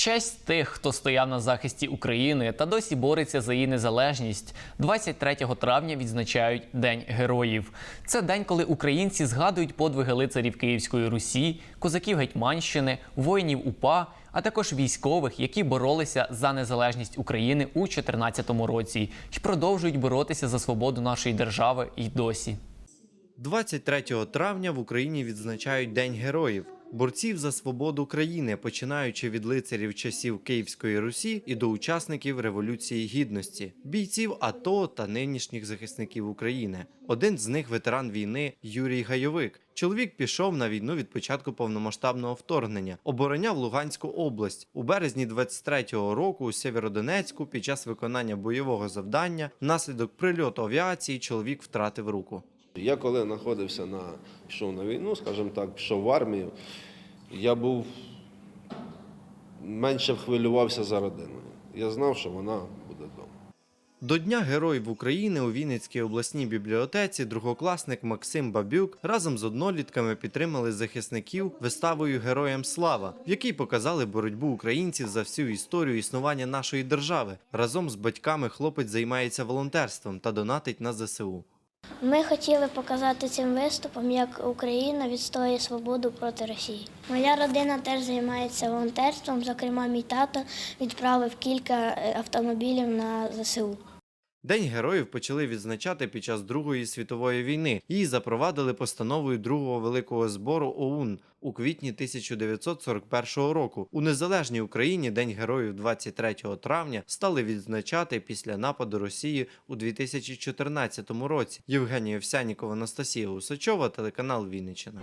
честь тих, хто стояв на захисті України та досі бореться за її незалежність. 23 травня відзначають День героїв. Це день, коли українці згадують подвиги лицарів Київської Русі, козаків Гетьманщини, воїнів УПА, а також військових, які боролися за незалежність України у 2014 році і продовжують боротися за свободу нашої держави і досі. 23 травня в Україні відзначають День героїв. Борців за свободу країни, починаючи від лицарів часів Київської Русі і до учасників Революції Гідності, бійців АТО та нинішніх захисників України. Один з них ветеран війни Юрій Гайовик. Чоловік пішов на війну від початку повномасштабного вторгнення, обороняв Луганську область у березні 23-го року у Сєвєродонецьку під час виконання бойового завдання внаслідок прильоту авіації чоловік втратив руку. Я коли знаходився на пішов на війну, скажімо так, пішов в армію, я був менше хвилювався за родиною. Я знав, що вона буде вдома. До Дня Героїв України у Вінницькій обласній бібліотеці другокласник Максим Бабюк разом з однолітками підтримали захисників виставою Героям слава, в якій показали боротьбу українців за всю історію існування нашої держави. Разом з батьками хлопець займається волонтерством та донатить на ЗСУ. Ми хотіли показати цим виступом, як Україна відстоює свободу проти Росії. Моя родина теж займається волонтерством. Зокрема, мій тато відправив кілька е, автомобілів на ЗСУ. День героїв почали відзначати під час Другої світової війни. Її запровадили постановою другого великого збору ОУН у квітні 1941 року. У незалежній Україні День героїв 23 травня стали відзначати після нападу Росії у 2014 році. Євгенія Овсянікова, Анастасія Усачова, телеканал Вінниччина.